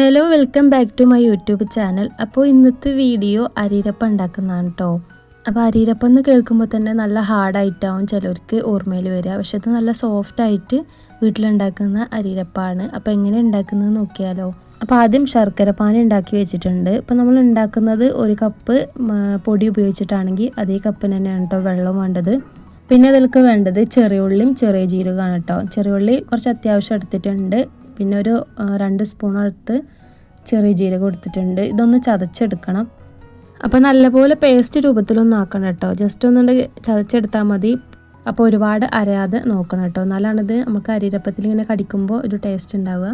Hello welcome back to my YouTube channel അപ്പോൾ ഇന്നത്തെ video അരീരപ്പം ഉണ്ടാക്കുന്നതാണ് കേട്ടോ അപ്പോൾ അരീരപ്പം എന്ന് കേൾക്കുമ്പോൾ തന്നെ നല്ല ഹാർഡായിട്ടാവും ചിലർക്ക് ഓർമ്മയിൽ വരിക. പക്ഷെ ഇത് നല്ല സോഫ്റ്റ് ആയിട്ട് വീട്ടിലുണ്ടാക്കുന്ന അരീരപ്പാണ്. അപ്പോൾ എങ്ങനെ ഉണ്ടാക്കുന്നത് നോക്കിയാലോ. അപ്പോൾ ആദ്യം ശർക്കര ഉണ്ടാക്കി വെച്ചിട്ടുണ്ട്. ഇപ്പോൾ നമ്മൾ ഉണ്ടാക്കുന്നത് ഒരു കപ്പ് പൊടി ഉപയോഗിച്ചിട്ടാണെങ്കിൽ അതേ കപ്പിന് തന്നെയാണ് കേട്ടോ വെള്ളം വേണ്ടത്. പിന്നെ അതിലേക്ക് വേണ്ടത് ചെറിയ ഉള്ളിയും ചെറിയ ജീരകമാണ് കേട്ടോ ചെറിയ ഉള്ളി കുറച്ച് അത്യാവശ്യം എടുത്തിട്ടുണ്ട്. പിന്നെ ഒരു രണ്ട് സ്പൂൺ എടുത്ത് ചെറിയ ജീരകം എടുത്തിട്ടുണ്ട്. ഇതൊന്ന് ചതച്ചെടുക്കണം. അപ്പോൾ നല്ലപോലെ പേസ്റ്റ് രൂപത്തിലൊന്നും ആക്കണം കേട്ടോ. ജസ്റ്റ് ഒന്നുകൊണ്ട് ചതച്ചെടുത്താൽ മതി. അപ്പോൾ ഒരുപാട് അരയാതെ നോക്കണം കേട്ടോ. എന്നാലാണിത് നമുക്ക് അരിരപ്പത്തിൽ ഇങ്ങനെ കടിക്കുമ്പോൾ ഒരു ടേസ്റ്റ് ഉണ്ടാവുക.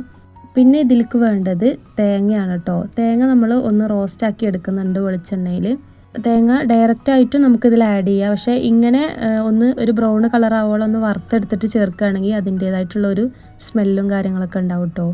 പിന്നെ ഇതിലേക്ക് വേണ്ടത് തേങ്ങയാണ് കേട്ടോ. തേങ്ങ നമ്മൾ ഒന്ന് റോസ്റ്റാക്കി എടുക്കുന്നുണ്ട് വെളിച്ചെണ്ണയിൽ തേങ്ങ ഡയറക്റ്റ് ആയിട്ട് നമുക്കിതിൽ ആഡ് ചെയ്യാം. പക്ഷേ ഇങ്ങനെ ഒന്ന് ഒരു ബ്രൗൺ കളർ ആവോളം ഒന്ന് വറുത്തെടുത്തിട്ട് ചേർക്കുകയാണെങ്കിൽ അതിന്റേതായിട്ടുള്ള ഒരു സ്മെല്ലും കാര്യങ്ങളൊക്കെ ഉണ്ടാവും കേട്ടോ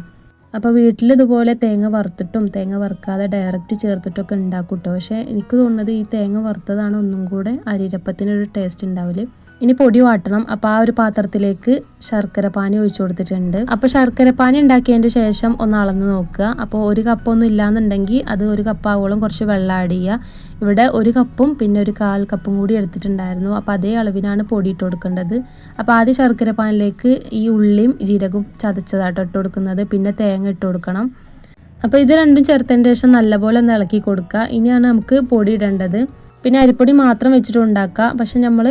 അപ്പോൾ വീട്ടിൽ ഇതുപോലെ തേങ്ങ വറുത്തിട്ടും തേങ്ങ വറുക്കാതെ ഡയറക്റ്റ് ചേർത്തിട്ടൊക്കെ ഉണ്ടാക്കും കേട്ടോ പക്ഷേ എനിക്ക് തോന്നുന്നത് ഈ തേങ്ങ വറുത്തതാണ് ഒന്നും കൂടെ അരിരപ്പത്തിനൊരു ടേസ്റ്റ് ഉണ്ടാവില്ല ഇനി പൊടി വാട്ടണം. അപ്പോൾ ആ ഒരു പാത്രത്തിലേക്ക് ശർക്കര പാനി ഒഴിച്ചു കൊടുത്തിട്ടുണ്ട്. അപ്പോൾ ശർക്കര പാനി ഉണ്ടാക്കിയതിന്റെ ശേഷം ഒന്ന് അളന്ന് നോക്കുക. അപ്പോൾ ഒരു കപ്പൊന്നും ഇല്ലാന്നുണ്ടെങ്കിൽ അത് ഒരു കപ്പാവോളം കുറച്ച് വെള്ളം ആഡ് ചെയ്യുക. ഇവിടെ ഒരു കപ്പും പിന്നെ ഒരു കാൽ കപ്പും കൂടി എടുത്തിട്ടുണ്ടായിരുന്നു. അപ്പോൾ അതേ അളവിനാണ് പൊടി ഇട്ട് കൊടുക്കേണ്ടത്. അപ്പോൾ ആദ്യം ശർക്കര പാനിലേക്ക് ഈ ഉള്ളിയും ജീരകവും ചതച്ചതാട്ടോ ഇട്ട് കൊടുക്കുന്നത്. പിന്നെ തേങ്ങ ഇട്ട് കൊടുക്കണം. അപ്പോൾ ഇത് രണ്ടും ചേർത്തതിന് ശേഷം നല്ലപോലെ ഒന്ന് ഇളക്കി കൊടുക്കുക. ഇനിയാണ് നമുക്ക് പൊടി ഇടേണ്ടത്. പിന്നെ അരിപ്പൊടി മാത്രം വെച്ചിട്ട് ഉണ്ടാക്കുക. പക്ഷെ നമ്മൾ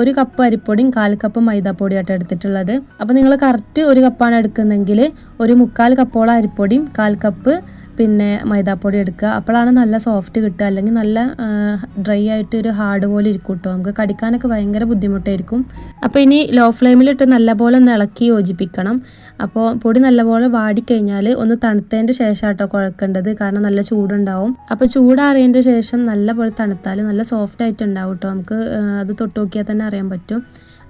ഒരു കപ്പ് അരിപ്പൊടിയും കാൽ കപ്പ് മൈദാപ്പൊടിയായിട്ട് എടുത്തിട്ടുള്ളത്. അപ്പോൾ നിങ്ങൾ കറക്റ്റ് ഒരു കപ്പാണ് എടുക്കുന്നതെങ്കിൽ ഒരു മുക്കാൽ കപ്പോളം അരിപ്പൊടിയും കാൽ കപ്പ് പിന്നെ മൈദാപ്പൊടി എടുക്കുക. അപ്പോഴാണ് നല്ല സോഫ്റ്റ് കിട്ടുക. അല്ലെങ്കിൽ നല്ല ഡ്രൈ ആയിട്ട് ഒരു ഹാർഡ് പോലെ ഇരിക്കും കേട്ടോ നമുക്ക് കടിക്കാനൊക്കെ ഭയങ്കര ബുദ്ധിമുട്ടായിരിക്കും. അപ്പോൾ ഇനി ലോ ഫ്ലെയിമിലിട്ട് നല്ലപോലെ ഒന്ന് ഇളക്കി യോജിപ്പിക്കണം. അപ്പോൾ പൊടി നല്ലപോലെ വാടിക്കഴിഞ്ഞാൽ ഒന്ന് തണുത്തതിന്റെ ശേഷം കേട്ടോ കുഴക്കേണ്ടത്. കാരണം നല്ല ചൂടുണ്ടാവും. അപ്പോൾ ചൂടാറിയതിന്റെ ശേഷം നല്ലപോലെ തണുത്താൽ നല്ല സോഫ്റ്റ് ആയിട്ട് ഉണ്ടാവും കേട്ടോ നമുക്ക് അത് തൊട്ട് നോക്കിയാൽ തന്നെ അറിയാൻ പറ്റും.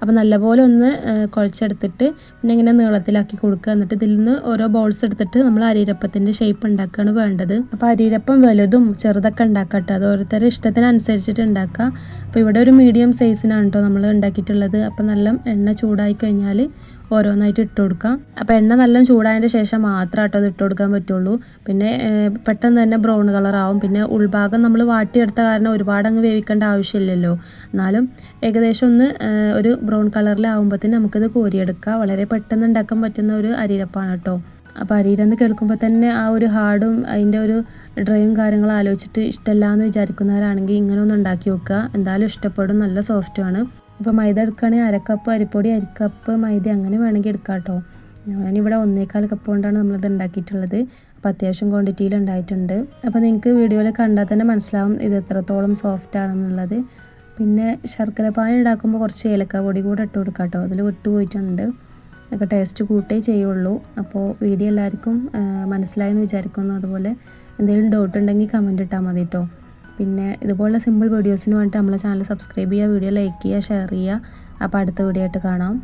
അപ്പോൾ നല്ലപോലെ ഒന്ന് കുഴച്ചെടുത്തിട്ട് പിന്നെ ഇങ്ങനെ നീളത്തിലാക്കി കൊടുക്കുക. എന്നിട്ട് ഇതിൽ നിന്ന് ഓരോ ബോൾസ് എടുത്തിട്ട് നമ്മൾ അരിയിരപ്പത്തിന്റെ ഷേപ്പ് ഉണ്ടാക്കുകയാണ് വേണ്ടത്. അപ്പോൾ അരിയിരപ്പം വലുതും ചെറുതൊക്കെ ഉണ്ടാക്കട്ടെ അത് ഓരോരുത്തരുടെ ഇഷ്ടത്തിനനുസരിച്ചിട്ട് ഉണ്ടാക്കുക അപ്പോൾ ഇവിടെ ഒരു മീഡിയം സൈസിനാണ് കേട്ടോ നമ്മൾ ഉണ്ടാക്കിയിട്ടുള്ളത്. അപ്പോൾ നല്ല എണ്ണ ചൂടായി കഴിഞ്ഞാൽ ഓരോന്നായിട്ട് ഇട്ട് കൊടുക്കാം. അപ്പോൾ എണ്ണ നല്ല ചൂടായതിന്റെ ശേഷം മാത്രം കേട്ടോ അത് ഇട്ട് കൊടുക്കാൻ പറ്റുള്ളൂ. പിന്നെ പെട്ടെന്ന് തന്നെ ബ്രൗൺ കളറാവും പിന്നെ ഉൾഭാഗം നമ്മൾ വാട്ടിയെടുത്ത കാരണം ഒരുപാട് അങ്ങ് വേവിക്കേണ്ട ആവശ്യമില്ലല്ലോ. എന്നാലും ഏകദേശം ഒന്ന് ഒരു ബ്രൗൺ കളറിലാവുമ്പോഴത്തേന് നമുക്കിത് കോരിയെടുക്കാം. വളരെ പെട്ടെന്ന് ഉണ്ടാക്കാൻ പറ്റുന്ന ഒരു അരിരപ്പാണ് കേട്ടോ. അപ്പോൾ അരിയിലെന്ന് കേൾക്കുമ്പോൾ തന്നെ ആ ഒരു ഹാർഡും അതിന്റെ ഒരു ഡ്രൈയും കാര്യങ്ങളും ആലോചിച്ചിട്ട് ഇഷ്ടമല്ല എന്ന് വിചാരിക്കുന്നവരാണെങ്കിൽ ഇങ്ങനെ ഒന്ന് ഉണ്ടാക്കി വെക്കുക എന്തായാലും ഇഷ്ടപ്പെടും. നല്ല സോഫ്റ്റുമാണ്. ഇപ്പോൾ മൈദ എടുക്കുകയാണെങ്കിൽ അരക്കപ്പ് അരിപ്പൊടി അരിക്കപ്പ് മൈദ അങ്ങനെ വേണമെങ്കിൽ എടുക്കാം കേട്ടോ. ഞാനിവിടെ ഒന്നേക്കാൽ കപ്പ് കൊണ്ടാണ് നമ്മളിത് ഉണ്ടാക്കിയിട്ടുള്ളത്. അപ്പോൾ അത്യാവശ്യം ക്വാണ്ടിറ്റിയിൽ ഉണ്ടായിട്ടുണ്ട്. അപ്പോൾ നിങ്ങൾക്ക് വീഡിയോയിൽ കണ്ടാൽ തന്നെ മനസ്സിലാവും ഇത് എത്രത്തോളം സോഫ്റ്റ് ആണെന്നുള്ളത്. പിന്നെ ശർക്കര പാനി ഉണ്ടാക്കുമ്പോൾ കുറച്ച് ഏലക്ക പൊടി കൂടെ ഇട്ട് കൊടുക്കാം കേട്ടോ. അതിൽ വിട്ടുപോയിട്ടുണ്ട് ഒക്കെ ടേസ്റ്റ് കൂട്ടേ ചെയ്യുള്ളൂ. അപ്പോൾ വീഡിയോ എല്ലാവർക്കും മനസ്സിലായെന്ന് വിചാരിക്കുന്നു. അതുപോലെ എന്തെങ്കിലും ഡൗട്ട് ഉണ്ടെങ്കിൽ കമന്റ് ഇട്ടാൽ മതി കേട്ടോ. പിന്നെ ഇതുപോലുള്ള സിമ്പിൾ വീഡിയോസിന് വേണ്ടിയിട്ട് നമ്മളെ ചാനൽ സബ്സ്ക്രൈബ് ചെയ്യുക വീഡിയോ ലൈക്ക് ചെയ്യുക ഷെയർ ചെയ്യുക. അപ്പോൾ അടുത്ത വീഡിയോ ആയിട്ട് കാണാം.